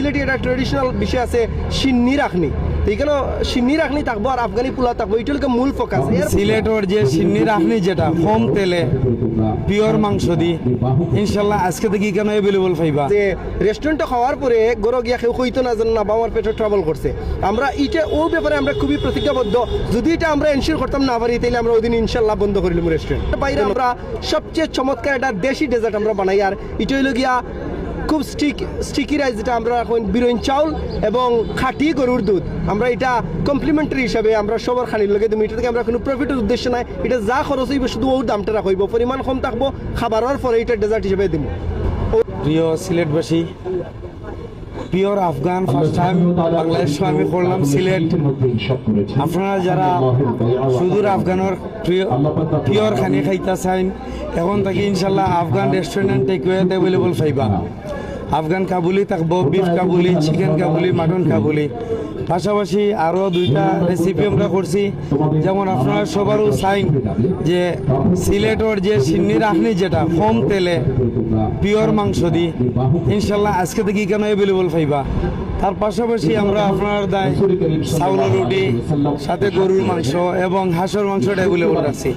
সিলেটি একটা ট্রেডিশনাল বিষয় আছে সিন্নি রাখনি। তো এখানে সিন্নি রাখনি থাকব আর আফগানি পোলাও থাকব এটা হলো মূল ফোকাস সিলেটর যে সিন্নি রাখনি যেটা কম তেলে পিওর মাংস দি ইনশাল্লাহ আজকে থেকে কেন অ্যাভেলেবল পাইবা। যে রেস্টুরেন্টে খাওয়ার পরে গরো গিয়া কেউ কইতো না যেন না বা আমার পেটে ট্রাভেল করছে। আমরা এটা ও ব্যাপারে আমরা খুবই প্রতিজ্ঞাবদ্ধ। যদি এটা আমরা এনশিওর করতাম না পারি তাহলে আমরা ওই দিন ইনশাল্লাহ বন্ধ করিলাম রেস্টুরেন্ট বাইরে আমরা সবচেয়ে চমৎকার একটা দেশি ডেজার্ট আমরা বানাই আর এটা হইল গিয়া খুব স্টিক স্টিকি রাইস যেটা আমরা এখন বিরোইন চাউল এবং খাটি গরুর দুধ। আমরা এটা কমপ্লিমেন্টারি হিসাবে আমরা সবার খানির লগে দিম। এটা থেকে আমরা কোনো প্রফিটের উদ্দেশ্য নাই। এটা যা খরচ হইব শুধু ওর দামটা রাখব পরিমাণ কম থাকব খাবারের পরে এটা ডেজার্ট হিসেবে দিব প্রিয় সিলেটবাসী pure Afghan first time Bangladesh আমি করলাম সিলেট। আপনারা যারা সুদূর আফগানের প্রিয় পিওর খানি খাইতে চাইন এখন থেকে ইনশাল্লাহ আফগান রেস্টুরেন্ট টেকওয়েত অ্যাভেলেবল পাইবা। আফগান কাবুলি থাকব বিফ কাবুলি, চিকেন কাবুলি, মাটন কাবুলি। পাশাপাশি আরও দুইটা রেসিপি আমরা করছি। যেমন আপনারা সবারও চাই যে সিলেটর যে সিন্নি রাখনি যেটা, কম তেলে পিওর মাংস দি, ইনশাল্লাহ আজকে থেকে কেন অ্যাভেলেবল পাইবা? তার পাশাপাশি আমরা আপনার দায় চাউলের রুটি, সাথে গরুর মাংস এবং হাঁসের মাংসটা অ্যাভেলেবল রাখছি।